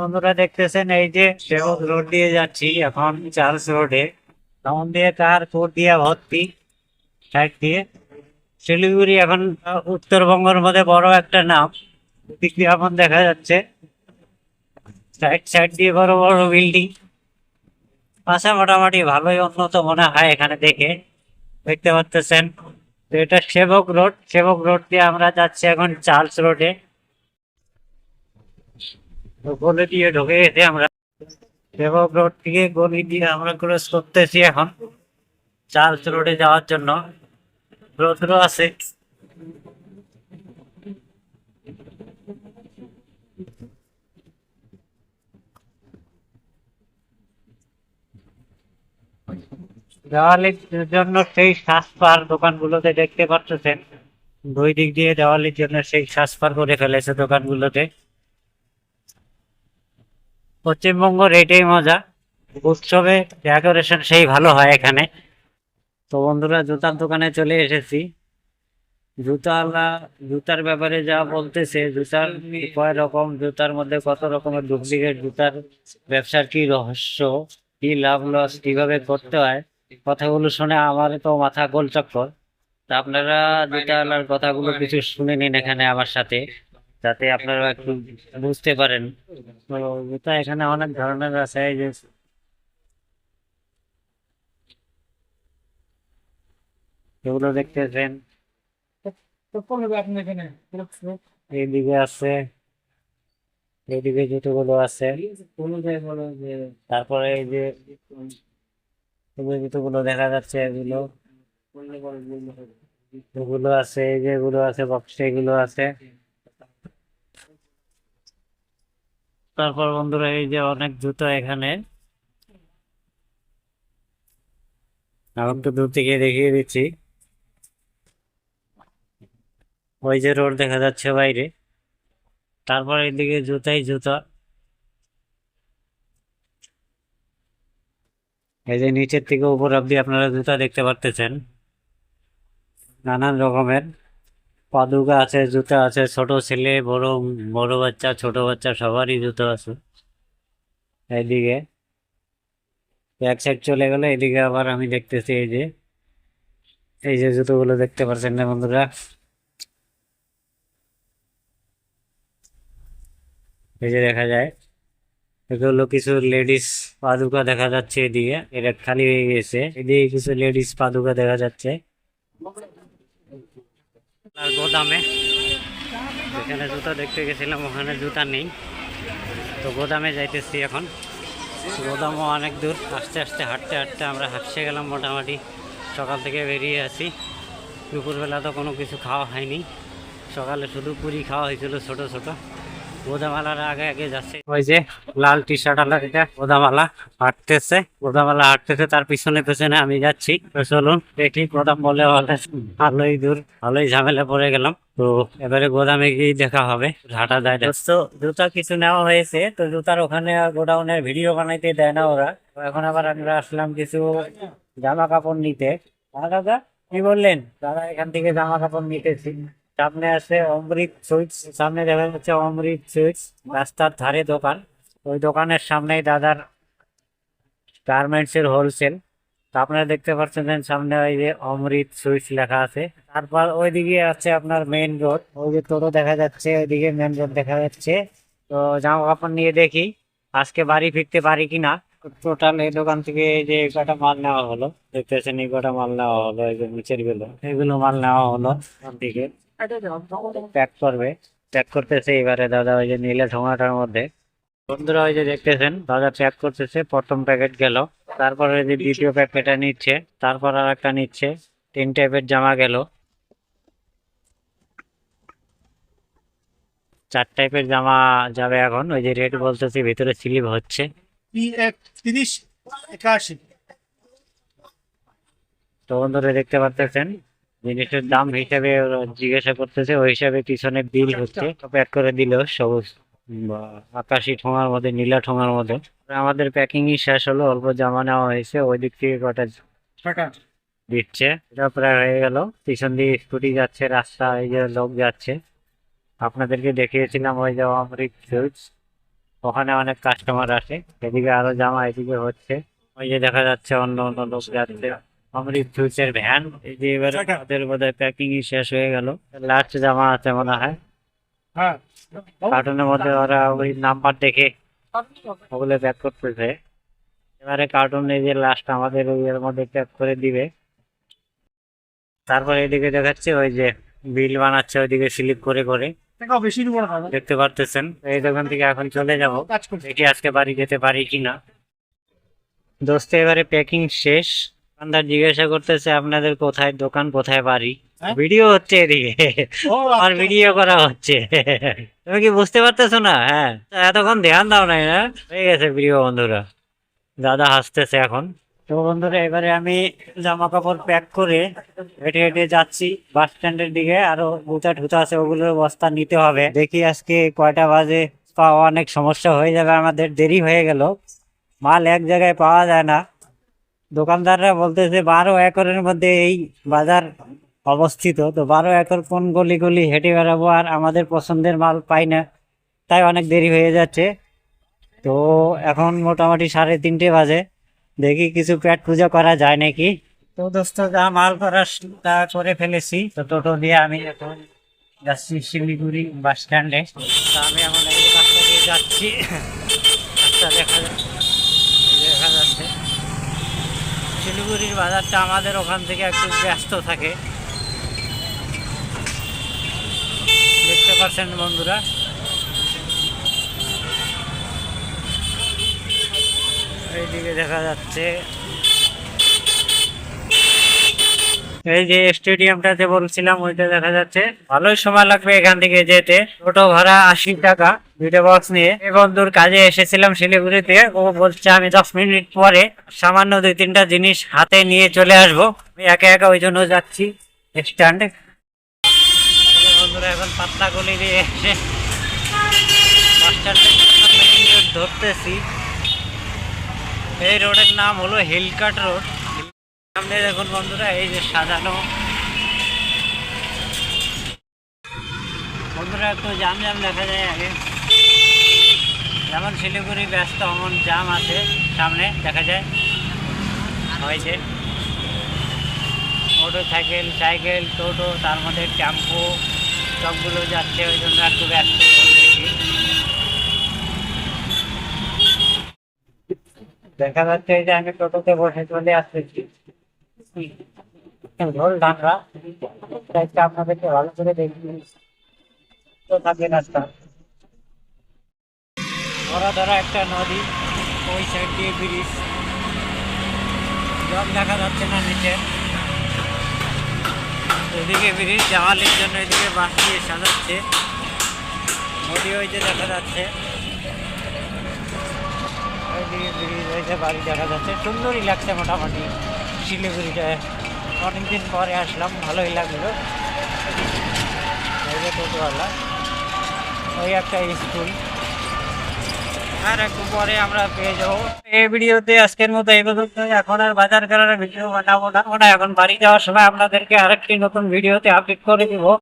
বন্ধুরা দেখতেছেন, এই যে সেবক রোড দিয়ে যাচ্ছি, এখন চার্লস রোডে। তখন দিয়ে কার কোট দিয়ে ভর্তি সাইড দিয়ে। শিলিগুড়ি এখন উত্তরবঙ্গের মধ্যে বড় একটা নাম এখন দেখা যাচ্ছে। সাইড সাইড দিয়ে বড় বড় বিল্ডিং পাশে মোটামুটি ভালোই উন্নত মনে হয় এখানে দেখে। দেখতে পাচ্ছেন তো এটা সেবক রোড। সেবক রোড দিয়ে আমরা যাচ্ছি এখন চার্লস রোডে। গলি দিয়ে ঢুকে গেছি আমরা। সেবক রোড থেকে গলি দিয়ে আমরা ক্রস করতেছি এখন চার্লস রোডে যাওয়ার জন্য। রৌদ্র আছে। দেওয়ালির জন্য সেই শ্বাসপার দোকানগুলোতে দেখতে পাচ্ছেন। দুই দিক দিয়ে দেওয়ালির জন্য সেই শ্বাসপার করে ফেলেছে দোকানগুলোতে। পশ্চিমবঙ্গের এটাই মজা। উৎসবে ডেকোরেশন সেই ভালো হয় এখানে। তো বন্ধুরা, জুতার দোকানে চলে এসেছি। জুতাওয়ালা জুতার ব্যাপারে যা বলতেছে, জুতার কয় রকম, জুতার মধ্যে কত রকমের ডুপ্লিকেট জুতার ব্যবসার কি রহস্য, কি লাভ লস কীভাবে করতে হয়, কথাগুলো শুনে আমার তো মাথা গোল চক্কর তা আপনারা জুতাওয়ালার কথাগুলো কিছু শুনে নিন এখানে আমার সাথে। যাতে আপনারা একটু বুঝতে পারেন। তো এখানে অনেক ধরনের আছে, এই যে এগুলো দেখতেছেন। এইদিকে আছে, এইদিকে জুতোগুলো আছে। তারপরে এই যে জুতোগুলো দেখা যাচ্ছে এগুলো। এগুলো আছে, এই যে এগুলো আছে বক্সে এগুলো আছে। তারপর বন্ধুরা এই যে অনেক জুতো এখানে। আমি তো দূর থেকে দেখিয়ে দিচ্ছি। ওই যে রোড দেখা যাচ্ছে বাইরে। তারপর এদিকে জুতাই জুতা। এই যে নিচের থেকে উপর অব্দি আপনারা জুতা দেখতে পারতেছেন। নানান রকমের। পাদুকা আছে, জুতা আছে, ছোট ছেলে, বড় বড় বাচ্চা, ছোট বাচ্চা, সবারই জুতো আছে। এইদিকে এক সাইড চলে গেলে এদিকে আবার আমি দেখতেছি এই যে এই যে জুতোগুলো দেখতে পাচ্ছেন না বন্ধুরা। এই যে দেখা যায়, এগুলো কিছু লেডিস পাদুকা দেখা যাচ্ছে এদিকে এটা খালি হয়ে গেছে। এদিকে কিছু লেডিস পাদুকা দেখা যাচ্ছে। আর গোদামে। যেখানে জুতা দেখতে গেছিলাম, ওখানে জুতা নেই। তো গোদামে যাইতেছি এখন। গোদামও অনেক দূর। আস্তে আস্তে হাঁটতে হাঁটতে আমরা হাঁটছে গেলাম মোটামুটি। সকাল থেকে বেরিয়ে আসি দুপুরবেলা তো কোনো কিছু খাওয়া হয়নি। সকালে শুধু পুরি খাওয়া হয়েছিল ছোট ছোট। আগে আগে লাল হাঁটতেছে। তার পিছনে পেছনে আমি যাচ্ছি। গোদাম বলে ভালোই দূর, ভালোই ঝামেলা গেলাম। তো এবারে গোদামে গিয়ে দেখা হবে তো জুতা কিছু নেওয়া হয়েছে, তো জুতার ওখানে গোডাউনের ভিডিও বানাইতে দেয় না ওরা। এখন আবার আমরা আসলাম কিছু জামা কাপড় নিতে। দাদা কি বললেন? দাদা এখান থেকে জামা কাপড় নিতেছি। সামনে আছে অমৃত সুইটস, সামনে দেখা যাচ্ছে অমৃত সুইটস, রাস্তার ধারে দোকান। ওই দোকানের সামনেই দাদার গার্মেন্টস এর হোলসেল আপনারা দেখতে পাচ্ছেন সামনে ওই যে অমৃত সুইটস লেখা আছে। তারপর ওইদিকে আছে আপনার মেইন রোড। ওই যে টোটো দেখা যাচ্ছে, ওইদিকে মেইন রোড দেখা যাচ্ছে। তো জামা কাপড় নিয়ে দেখি আজকে বাড়ি ফিরতে পারি কিনা। টোটাল এই দোকান থেকে এই যে কটা মাল নেওয়া হলো, দেখতেছেন এই কটা মাল নেওয়া হলো, এই যে নিচেরগুলো এগুলো মাল নেওয়া হলো। থেকে প্যাক করবে। প্যাক করতেছে এবারে দাদা ওই যে নীলে ঠোঙাটার মধ্যে। বন্ধুরা ওই যে দেখতেছেন দাদা প্যাক করতেছে প্রথম প্যাকেট গেল। তারপরে যে দ্বিতীয় প্যাকেটটা নিচ্ছে তারপর আর একটা নিচ্ছে তিন টাইপের জামা গেল। চার টাইপের জামা যাবে এখন ওই যে রেট বলতেছি ভিতরে স্লিপ হচ্ছে। পি তিরিশ একাশি। তো বন্ধুরা দেখতে পাচ্ছেন জিনিসের দাম হিসাবে ওরা জিজ্ঞাসা করতেছে ওই হিসাবে পিছনে বিল হচ্ছে। প্যাক করে দিল সবুজ আকাশি ঠোঙার মধ্যে নীলা ঠোঙার মধ্যে। আমাদের প্যাকিংই শেষ হলো অল্প জামা নেওয়া হয়েছে ওই দিক থেকে কটা দিচ্ছে এটা প্রায় হয়ে গেল। পিছন দিয়ে স্কুটি যাচ্ছে রাস্তা এই যে লোক যাচ্ছে। আপনাদেরকে দেখিয়েছিলাম ওই যে অমৃত সুইটস ওখানে অনেক কাস্টমার আসে এদিকে আরও জামা এদিকে হচ্ছে। ওই যে দেখা যাচ্ছে অন্য অন্য লোক যাচ্ছে। অমৃত ফিউচার ভ্যান এই যে এবার ওদের বোধহয় প্যাকিং শেষ হয়ে গেল। লাস্ট জামা আছে মনে হয়। হ্যাঁ। কার্টুনের মধ্যে ওরা ওই নাম্বার দেখে ওগুলো প্যাক করতেছে। এবারে কার্টুন এই যে লাস্ট আমাদের ওই এর মধ্যে প্যাক করে দিবে। তারপরে এদিকে দেখাচ্ছে ওই যে বিল বানাচ্ছে ওইদিকে স্লিপ করে করে। দেখতে পারতেছেন? এই দোকান থেকে এখন চলে যাব। দেখি আজকে বাড়ি যেতে পারি কিনা। দোস্ত এবারে প্যাকিং শেষ। দোকানদার জিজ্ঞাসা করতেছে আপনাদের কোথায় দোকান কোথায় বাড়ি? হ্যাঁ? ভিডিও হচ্ছে এদিকে। আর ভিডিও করা হচ্ছে। তুমি কি বুঝতে পারতেছো না? হ্যাঁ। এতক্ষণ ধ্যান দাও নাই না হয়ে গেছে প্রিয় বন্ধুরা। দাদা হাসতেছে এখন। তো বন্ধুরা এবারে আমি জামা কাপড় প্যাক করে হেঁটে হেঁটে যাচ্ছি বাস স্ট্যান্ডের দিকে। আরও গুতা ঠুতা আছে ওগুলোর বস্তা নিতে হবে। দেখি আজকে কয়টা বাজে। পাওয়া অনেক সমস্যা হয়ে যাবে আমাদের দেরি হয়ে গেল। মাল এক জায়গায় পাওয়া যায় না। দোকানদাররা বলতেছে বারো একরের মধ্যে এই বাজার অবস্থিত। তো বারো একর কোন গলি গলি হেঁটে বেড়াবো আর আমাদের পছন্দের মাল পাই না, তাই অনেক দেরি হয়ে যাচ্ছে। তো এখন মোটামুটি সাড়ে তিনটে বাজে, দেখি কিছু পেট পূজা করা যায় নাকি। তো দোস্ত, যা মাল করার তা করে ফেলেছি, তো টোটো দিয়ে আমি এখন যাচ্ছি শিলিগুড়ি বাস স্ট্যান্ডে তো আমি এখন এই রাস্তা দিয়ে যাচ্ছি। রাস্তা দেখা যাচ্ছে এই যে দেখা যাচ্ছে শিলিগুড়ির বাজারটা আমাদের ওখান থেকে একটু ব্যস্ত থাকে। দেখতে পাচ্ছেন বন্ধুরা। এইদিকে দেখা যাচ্ছে। এই যে স্টেডিয়ামটাতে বলছিলাম, ওইটা দেখা যাচ্ছে। ভালোই সময় লাগবে এখান থেকে যেতে। টোটো ভাড়া আশি টাকা। কাজে এসেছিলাম শিলিগুড়িতে। ও বলছে, আমি দশ মিনিট পরে সামান্য দুই তিনটা জিনিস হাতে নিয়ে চলে আসব। একা ওই জন্য যাচ্ছি বন্ধুরা, এখন ধরতেছি। এই রোডের নাম হলো হিলকাট রোড। সামনে দেখুন বন্ধুরা, এই যে সাজানো। বন্ধুরা, একটু জাম জাম দেখা যায় আগে। যেমন শিলিগুড়ি ব্যস্ত এমন জাম আছে সামনে, দেখা যায়। হয়েছে। মোটর সাইকেল, টোটো, তার মধ্যে টেম্পো, সবগুলো যাচ্ছে, ওই জন্য একটু ব্যস্ত। দেখি যাচ্ছে যে আমি টোটোতে বসে চলে আসতেছি। ঢোল ঢাকরা আপনাদেরকে ভালো করে দেখি। তো থাকে রাস্তা? ধরা ধরা একটা নদী, ওই সাইড দিয়ে ব্রিজ। জল দেখা যাচ্ছে না নিচে। এদিকে ব্রিজ জামালির জন্য এদিকে বাঁশ দিয়ে সাজাচ্ছে। নদী ওই যে দেখা যাচ্ছে। ওইদিকে ব্রিজ হয়েছে বাড়ি দেখা যাচ্ছে। সুন্দরই লাগছে মোটামুটি শিলিগুড়িটায় অনেকদিন পরে আসলাম, ভালোই লাগল। এই যে টোটোওয়ালা। ওই একটা স্কুল। আর একটু পরে আমরা পেয়ে যাব। এই ভিডিওতে আজকের মতো এই পর্যন্ত এখন আর বাজার করার ভিডিও বানাবো না। এখন বাড়ি যাওয়ার সময় আপনাদেরকে আরেকটি নতুন ভিডিওতে আপডেট করে দিব।